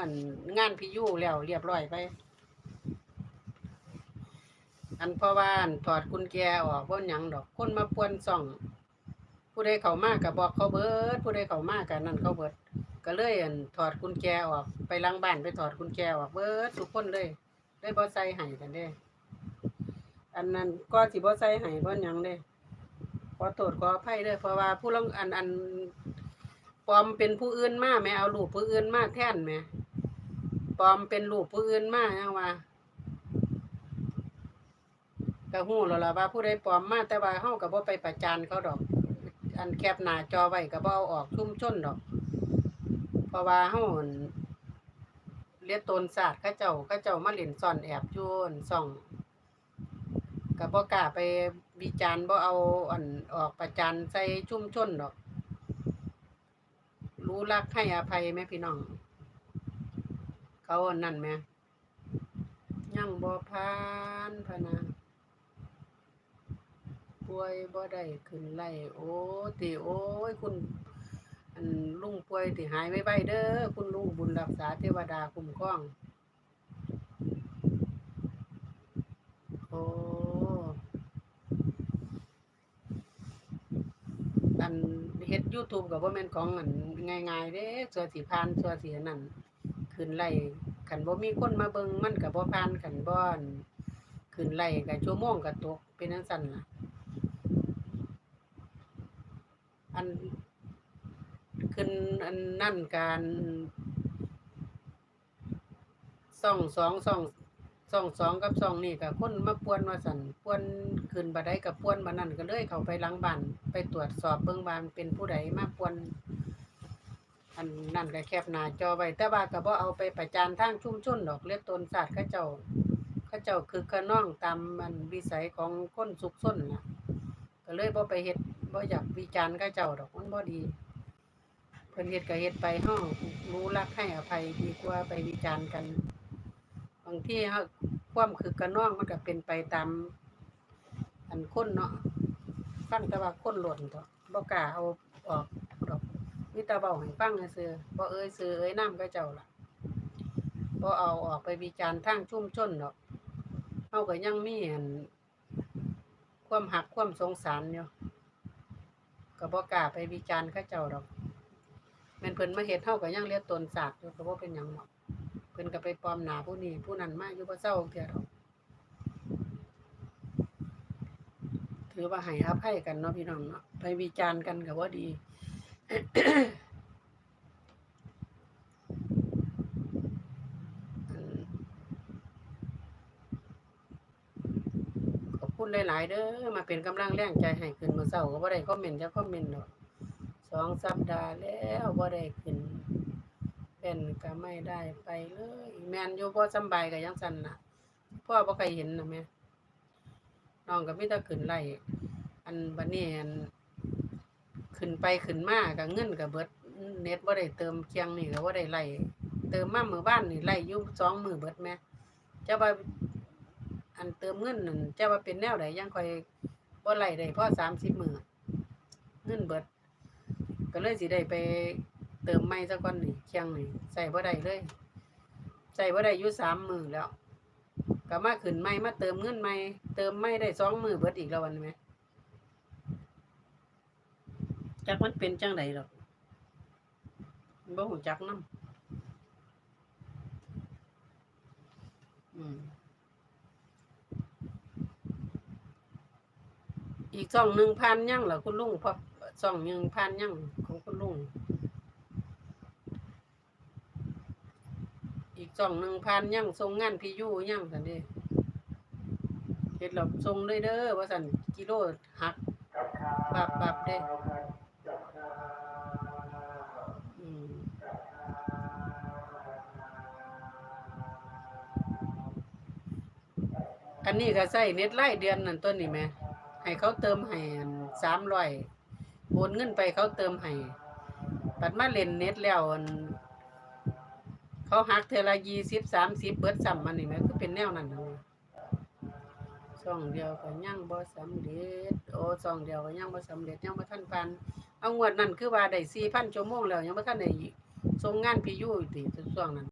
อันงานพี่ยู่แล้วเรียบร้อยไป อันพราะว่านถอดกุญแจออกบ่หยังดอกคนมาป่วนซ่อง ผู้ใดเข้ามาก็บบอกเขาเบิด ผู้ใดเข้ามาก็นั่นเขาเบิด ก็เลยอันถอดกุญแจออกไปหลังบ้านไปถอดกุญแจออกเบิดทุกคนเลยเลยบ่ใส่ให้กันเด้ อันนั้นก็สิบ่ใส่ให้บ่หยังเด้ขอโทษขออภัยเด้อเพราะว่าผู้ลางอันอันปลอมเป็นผู้อื่นมาแหม่เอารูปผู้อื่นมาแทนแหม่ ปลอมเป็นรูปผู้อื่นมาจังว่าก็ฮู้แล้วล่ะว่าผู้ใดปลอมมาแต่ว่าเฮาก็บ่ไปประจานเขาดอก อันแคปหน้าจอไว้ก็บ่เอาออกชุ่มชนดอก เพราะว่าเฮาอั่นเรียกตนศาสตร์เขาเจ้าเขาเจ้ามาเล่นซ่อนแอบอยู่อั่นซ่องก็บ่กล้าไปวิจารณ์บ่เอาอันออกประจานใส่ชุ่มชนดอก รู้รักให้อภัยไหมพี่น้อง เขาอันนั่นไหมยังบ่ผ่านพนะป่วยบ่ได้ขึ้นไล่โอ้ติโอ้ยคุณอันลุงป่วยที่หายไว้ๆเด้อคุณลุงบุญรักษาเทวดาคุ้มครอง โอ้อันเฮ็ด YouTube ก็บ่แม่นของอันง่ายๆเด้สัวสิผ่านสัวสิอันนั้น ขึ้นไล่คันบ่มีคนมาเบิงมันก็บ่ผ่านคันบ่อนขึ้นไล่ก็ชั่วโมงก็ตกเป็นจังซั่นล่ะ อันขึ้นอันนั่นการซ่องสองซ่องซ่องสองกับซ่องนี่กับคนมาป่วนว่าสันป่วนขึ้นบัดใดกับป่วนบัดนั้นก็เลยเข้าไปหลังบ้านไปตรวจสอบเบิ่งว่านเป็นผู้ใดมาป่วน อันนั่นก็แคบหน้าจอไว้แต่ว่าก็บ่เอาไปประจานทางชุมชนดอกเรียกตนศาสตร์เขาเจ้าเขาเจ้าคือขน้องตามมันวิสัยของคนสุขส้นน่ะก็เลยบ่ไปเฮ็ดบ่อยากวิจารณ์เขาเจ้าดอกมันบ่ดีเพิ่นเฮ็ดก็เฮ็ดไปเฮารู้รักให้อภัยดีกว่าไปวิจารณ์กัน บางทีเฮาความคือกระน้องมันก็เป็นไปตาม อันคนเนาะฟังแต่ว่าคนหล่นตัวบ่กล้าเอาออก มีต่เว้าให้ฟังซื่อๆบ่เอ่ยชื่อเอ่ยนามเขาเจ้าล่ะบ่เอาออกไปวิจารณ์ทางชุ่มชนดอกเฮาก็ยังมีอันความหักความสงสารอยู่ก็บ่กล้าไปวิจารณ์เขาเจ้าดอกแม่นเพิ่นมาเฮ็ดเฮาก็ยังเรียกตนสากอยู่ก็บ่เป็นหยังหรอกเพิ่นก็ไปปลอมหน้าผู้นี้ผู้นั้นมาอยู่บ่เซาเทื่อดอกถือว่าให้อภัยกันเนาะพี่น้องเนาะไปวิจารณ์กันก็บ่ดี ขอบคุณหลายๆเด้อมาเป็นกำลังแรงใจให้ขึ้นมือเช้าก็บ่ได้คอมเมนต์จักคอมเมนต์ดอกสองสัปดาห์แล้วบ่ได้ขึ้นเป็นก็ไม่ได้ไปเลยแมนอยู่บ่สบายก็ยังสั่นน่ะพ่อบ่เคยเห็นนะแม่น้องก็มีแต่ขึ้นไล่อันบัดนี้อัน ขึ้นไปขึ้นมาก็เงินก็เบิดเน็ตบ่ได้เติมเคียงนี่ก็บ่ได้ไล่เติมมามื้อบ้านนี่ไล่ยู่สองมือเบิดแม่เจ้าว่าอันเติมเงินนั่นเจ้าว่าเป็นแนวใดยังคอยบ่ไล่ได้พอ30มื้อเงินเบิด ก็เลยสิได้ไปเติมไม้ซะก่อนนี่เคียงนี่ใส่บ่ได้เลยใส่บ่ได้ยู่สามมือแล้วก็มาขึ้นไม้มาเติมเงินไม้เติมไม้ได้สองมือเบิดอีกแล้ววันนี้ไหม จักมันเป็นจังไดดอกบ่ฮู้จักนำอืมอีกช่องหนึ่งพันยังเหรอคุณลุงพอช่องหนึ่งพันยังของคุณลุง อีกช่องหนึ่งพันยังทรงงานพี่ยู่ยังสันเด้เฮ็ดหลบทรงเลยเด้อว่าสันกิโลหักบับบับเด้ อันนี้ก็ใส่เน็ตไล่เดือนนั่นต้นนี่แหมให้เขาเติมให้สามร้อยโอนเงินไปเขาเติมให้ปัดมาเล่นเน็ตแล้วอันเขาหักเทอละยี่สิบสามสิบเบิร์ดซ้ำมันนี่แหม่คือเป็นแนวนั้นนะช่องเดียวก็ยังบ่สำเร็จโอ้ช่องเดียวก็ยังบ่สำเร็จยังบ่ทันปานเอางวดนั้นคือว่าได้สี่พันชั่วโมงแล้วยังบ่ทันได้ส่งงานพี่ยู่อยู่ติช่วงนั้น